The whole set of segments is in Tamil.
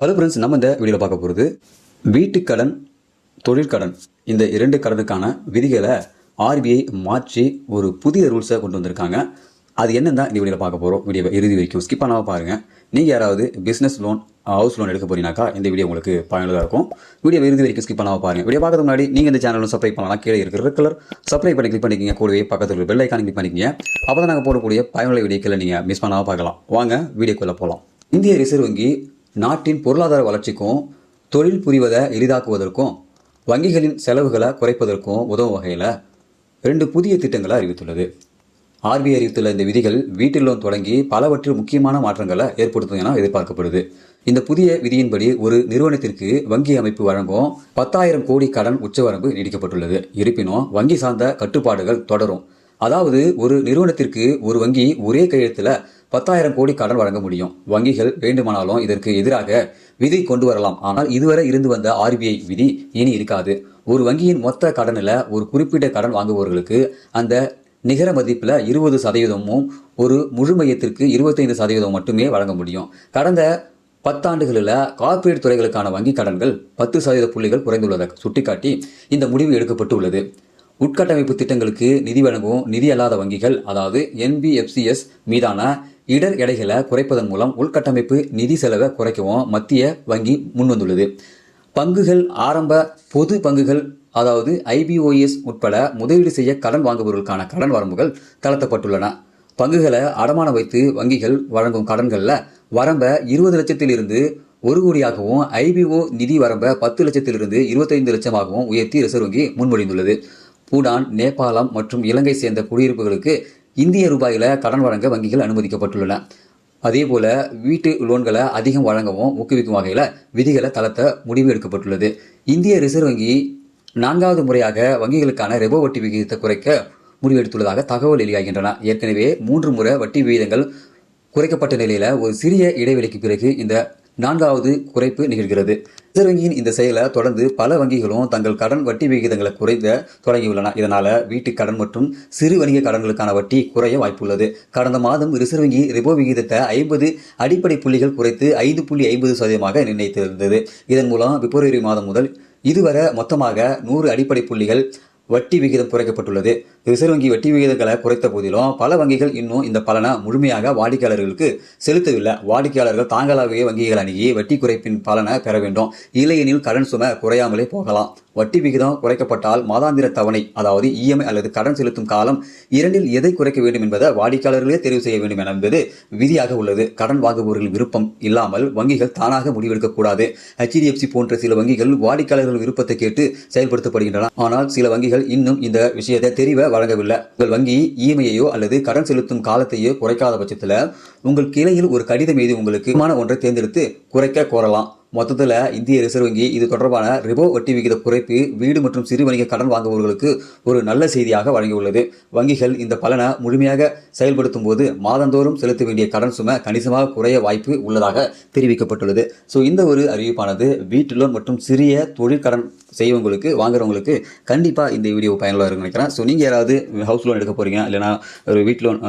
ஹலோ ஃப்ரெண்ட்ஸ் நம்ம இந்த வீடியோவில் பார்க்க போகிறது வீட்டுக்கடன் தொழிற்கடன். இந்த இரண்டு கடனுக்கான விதிகளை ஆர்பிஐ மாற்றி ஒரு புதிய ரூல்ஸை கொண்டு வந்திருக்காங்க. அது என்னன்னு தான் இந்த வீடியோவில் பார்க்க போகிறோம் வீடியோவை இறுதி வரைக்கும் ஸ்கிப் பண்ணாமல் பாருங்கள் நீங்கள் யாராவது பிஸ்னஸ் லோன் ஹவுஸ் லோன் எடுக்க போறீங்கனாக்கா இந்த வீடியோ உங்களுக்கு பயனுள்ளதாக இருக்கும். வீடியோ இறுதி வரைக்கும் ஸ்கிப் பண்ணாமல் பாருங்கள் வீடியோ பார்க்கறதுக்கு முன்னாடி நீங்கள் இந்த சேனலும் சப்ஸ்கிரைப் பண்ணலாம் கீழே இருக்கிற கலர் சப்ஸ்கிரைப் பண்ணி கிளிக் பண்ணிக்கிங்க. கூடவே பக்கத்தில் இருக்கிற பெல் ஐக்கான் கிளிக் பண்ணிக்கிங்க. அப்போ தான் நாங்கள் போடக்கூடிய பயனுள்ள வீடியோக்களை நீங்கள் மிஸ் பண்ணாமல் பார்க்கலாம். வாங்க வீடியோக்குள்ளே போகலாம் இந்திய ரிசர்வ் வங்கி நாட்டின் பொருளாதார வளர்ச்சிக்கும் தொழில் புரிவதை எளிதாக்குவதற்கும் வங்கிகளின் செலவுகளை குறைப்பதற்கும் உதவும் வகையில் ரெண்டு புதிய திட்டங்களை அறிவித்துள்ளது. ஆர்பிஐ அறிவித்துள்ள இந்த விதிகள் வீட்டு லோன் தொடங்கி பலவற்றில் முக்கியமான மாற்றங்களை ஏற்படுத்தும் என எதிர்பார்க்கப்படுது. இந்த புதிய விதியின்படி ஒரு நிறுவனத்திற்கு வங்கி அமைப்பு வழங்கும் பத்தாயிரம் கோடி கடன் உச்சவரம்பு நீடிக்கப்பட்டுள்ளது இருப்பினும் வங்கி சார்ந்த கட்டுப்பாடுகள் தொடரும். அதாவது ஒரு நிறுவனத்திற்கு ஒரு வங்கி ஒரே கையெழுத்துல பத்தாயிரம் கோடி கடன் வழங்க முடியும். வங்கிகள் வேண்டுமானாலும் இதற்கு எதிராக விதி கொண்டு வரலாம். ஆனால் இதுவரை இருந்து வந்த ஆர்பிஐ விதி இனி இருக்காது. ஒரு வங்கியின் மொத்த கடனில் ஒரு குறிப்பிட்ட கடன் வாங்குபவர்களுக்கு அந்த நிகர மதிப்பில் இருபது சதவீதமும் ஒரு முழு மையத்திற்கு இருபத்தைந்து சதவீதம் மட்டுமே வழங்க முடியும். கடந்த பத்தாண்டுகளில் கார்ப்பரேட் துறைகளுக்கான வங்கி கடன்கள் பத்து சதவீத புள்ளிகள் குறைந்துள்ளதை சுட்டிக்காட்டி இந்த முடிவு எடுக்கப்பட்டு உள்ளது உட்கட்டமைப்பு திட்டங்களுக்கு நிதி வழங்கும் நிதி அல்லாத வங்கிகள் அதாவது என்பிஎஃப்சிஎஸ் மீதான இடர் எடைகளை குறைப்பதன் மூலம் உள்கட்டமைப்பு நிதி செலவை குறைக்கவும் மத்திய வங்கி முன்வந்துள்ளது. பங்குகள் ஆரம்ப பொது பங்குகள் அதாவது ஐபிஓஎஸ் உட்பட முதலீடு செய்ய கடன் வாங்குபவர்களுக்கான கடன் வரம்புகள் தளர்த்தப்பட்டுள்ளன. பங்குகளை அடமானம் வைத்து வங்கிகள் வழங்கும் கடன்களில் வரம்பை இருபது லட்சத்திலிருந்து ஒரு கோடியாகவும் ஐபிஓ நிதி வரம்பை பத்து லட்சத்திலிருந்து இருபத்தைந்து லட்சமாகவும் உயர்த்தி ரிசர்வ் வங்கி முன்மொழிந்துள்ளது. பூடான் நேபாளம் மற்றும் இலங்கை சேர்ந்த குடியிருப்புகளுக்கு இந்திய ரூபாயில் கடன் வழங்க வங்கிகள் அனுமதிக்கப்பட்டுள்ளன. அதேபோல வீட்டு லோன்களை அதிகம் வழங்கவும் ஊக்குவிக்கும் வகையில் விதிகளை தளர்த்த முடிவு எடுக்கப்பட்டுள்ளது. இந்திய ரிசர்வ் வங்கி நான்காவது முறையாக வங்கிகளுக்கான ரெபோ வட்டி விகிதத்தை குறைக்க முடிவெடுத்துள்ளதாக தகவல் வெளியாகின்றன. ஏற்கனவே மூன்று முறை வட்டி விகிதங்கள் குறைக்கப்பட்ட நிலையில் ஒரு சிறிய இடைவெளிக்கு பிறகு இந்த நான்காவது குறைப்பு நிகழ்கிறது. ரிசர்வ் வங்கியின் இந்த செயலை தொடர்ந்து பல வங்கிகளும் தங்கள் கடன் வட்டி விகிதங்களை குறைந்த தொடங்கியுள்ளன. இதனால வீட்டு கடன் மற்றும் சிறு வணிக கடன்களுக்கான வட்டி குறைய வாய்ப்புள்ளது. கடந்த மாதம் ரிசர்வ் வங்கி ரிபோ விகிதத்தை ஐம்பது அடிப்படை புள்ளிகள் குறைத்து ஐந்து புள்ளி ஐம்பது சதவீதமாக நிர்ணயித்திருந்தது. இதன் மூலம் பிப்ரவரி மாதம் முதல் இதுவரை மொத்தமாக நூறு அடிப்படை புள்ளிகள் வட்டி விகிதம் குறைக்கப்பட்டுள்ளது. ரிசர்வ் வங்கி வட்டி விகிதங்களை குறைத்த போதிலும் பல வங்கிகள் இன்னும் இந்த பலனை முழுமையாக வாடிக்கையாளர்களுக்கு செலுத்தவில்லை. வாடிக்கையாளர்கள் தாங்களாகவே வங்கிகள் அணுகி வட்டி குறைப்பின் பலனை பெற வேண்டும். இல்லையெனில் கடன் சுமை குறையாமலே போகலாம். வட்டி விகிதம் குறைக்கப்பட்டால் மாதாந்திர தவணை அதாவது இஎம்ஐ அல்லது கடன் செலுத்தும் காலம் இரண்டில் எதை குறைக்க வேண்டும் என்பதை வாடிக்கையாளர்களே தெரிவு செய்ய வேண்டும் என்பது விதியாக உள்ளது. கடன் வாங்குபவர்கள் விருப்பம் இல்லாமல் வங்கிகள் தானாக முடிவெடுக்கக்கூடாது. ஹெச்டிஎஃப்சி போன்ற சில வங்கிகள் வாடிக்கையாளர்கள் விருப்பத்தை கேட்டு செயல்படுத்தப்படுகின்றன. ஆனால் சில வங்கிகள் இன்னும் இந்த விஷயத்தை தெரிவ வழங்கவில்லை. உங்கள் வங்கி இஎம்ஐயோ அல்லது கடன் செலுத்தும் காலத்தையோ குறைக்காத பட்சத்தில் உங்கள் கிளையில் ஒரு கடிதம் எழுதி உங்களுக்கு விமான ஒன்றை தேர்ந்தெடுத்து குறைக்க கோரலாம். மொத்தத்தில் இந்திய ரிசர்வ் வங்கி இது தொடர்பான ரிபோ வட்டி விகித குறைப்பு வீடு மற்றும் சிறு வணிக கடன் வாங்குபவர்களுக்கு ஒரு நல்ல செய்தியாக வழங்கியுள்ளது. வங்கிகள் இந்த பலனை முழுமையாக செயல்படுத்தும் போது மாதந்தோறும் செலுத்த வேண்டிய கடன் சுமை கணிசமாக குறைய வாய்ப்பு உள்ளதாக தெரிவிக்கப்பட்டுள்ளது. ஸோ இந்த ஒரு அறிவிப்பானது வீட்டு லோன் மற்றும் சிறிய தொழிற்கடன் செய்வங்களுக்கு வாங்குறவங்களுக்கு கண்டிப்பாக இந்த வீடியோ பயனுள்ளதாக இருக்குன்னு நினைக்கிறேன். ஸோ நீங்கள் யாராவது ஹவுஸ் லோன் எடுக்க போகிறீங்க இல்லைனா ஒரு வீட்டு லோன்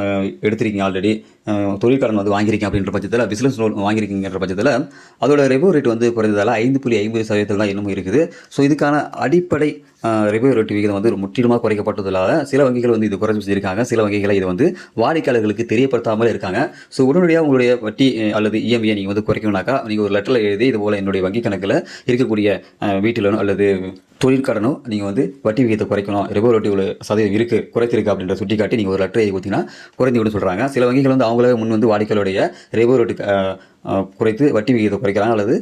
எடுத்திருக்கீங்க ஆல்ரெடி தொழிற்கடன் வந்து வாங்கியிருக்கீங்க அப்படின்ற பட்சத்தில் பிஸ்னஸ் லோன் வாங்கியிருக்கீங்கன்ற பட்சத்தில் அதோட ரெபோ ரேட் வந்து குறைந்ததால் ஐந்து புள்ளி ஐம்பது சதவீதத்தில் தான் இன்னமும் இருக்குது. ஸோ இதுக்கான அடிப்படை ரெபோ ரேட் விகிதம் வந்து முற்றிலுமாக குறைக்கப்பட்டதால் சில வங்கிகள் வந்து இது குறைச்சி செஞ்சிருக்காங்க சில வங்கிகளை இது வந்து வாடிக்கையாளர்களுக்கு தெரியப்படுத்தாமல் இருக்காங்க. ஸோ உடனடியாக உங்களுடைய வட்டி அல்லது இஎம்ஐயை நீங்கள் வந்து குறைக்கணும்னாக்கா நீங்கள் ஒரு லெட்டரில் எழுதி இது போல் என்னுடைய வங்கி கணக்கில் இருக்கக்கூடிய வீட்டிலனோ அல்லது தொழிற்கடனோ நீங்கள் வந்து வட்டி விகிதத்தை குறைக்கணும். ரெபோ வட்டி இவ்வளோ சதவீதம் இருக்குது குறைத்திருக்கு அப்படின்ற சுட்டி காட்டி நீங்கள் ஒரு லெட்டரை ஊற்றினா கொடுத்தீங்கன்னா குறைந்து விட சொல்கிறாங்க சில வங்கிகள் வந்து அவங்களே முன் வந்து வாடிக்கையாளருடைய ரெபோ ரேட்டு குறைத்து வட்டி விகிதத்தை குறைக்கிறாங்க அல்லது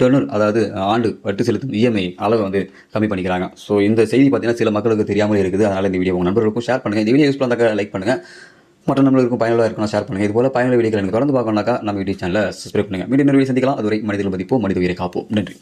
டெர்னல் அதாவது ஆண்டு வட்டி செலுத்தும் இஎம்ஐ அளவை வந்து கம்மி பண்ணிக்கிறாங்க. ஸோ இந்த செய்தி பார்த்தீங்கன்னா சில மக்களுக்கு தெரியாமல் இருக்குது. அதனால் இந்த வீடியோ உங்கள் நண்பர்களுக்கும் ஷேர் பண்ணுங்கள் இந்த வீடியோ யூஸ் பண்ணாக்க லைக் பண்ணுங்கள் மற்ற நம்மளுக்கும் பயனுள்ள இருக்கணும் ஷேர் பண்ணுங்கள் இதுபோல் பயனுள்ள வீடியோக்கள் எனக்கு தொடர்ந்து பார்க்கணும்னாக்கா நம்ம யூடியூப் சேனலை சப்ஸ்கிரைப் பண்ணுங்கள் மீண்டும் நிறைய வீடியோ சந்திக்கலாம். அதுவரை மனிதர்கள் மதிப்போம் மனித உயிரை காப்போம். நன்றி.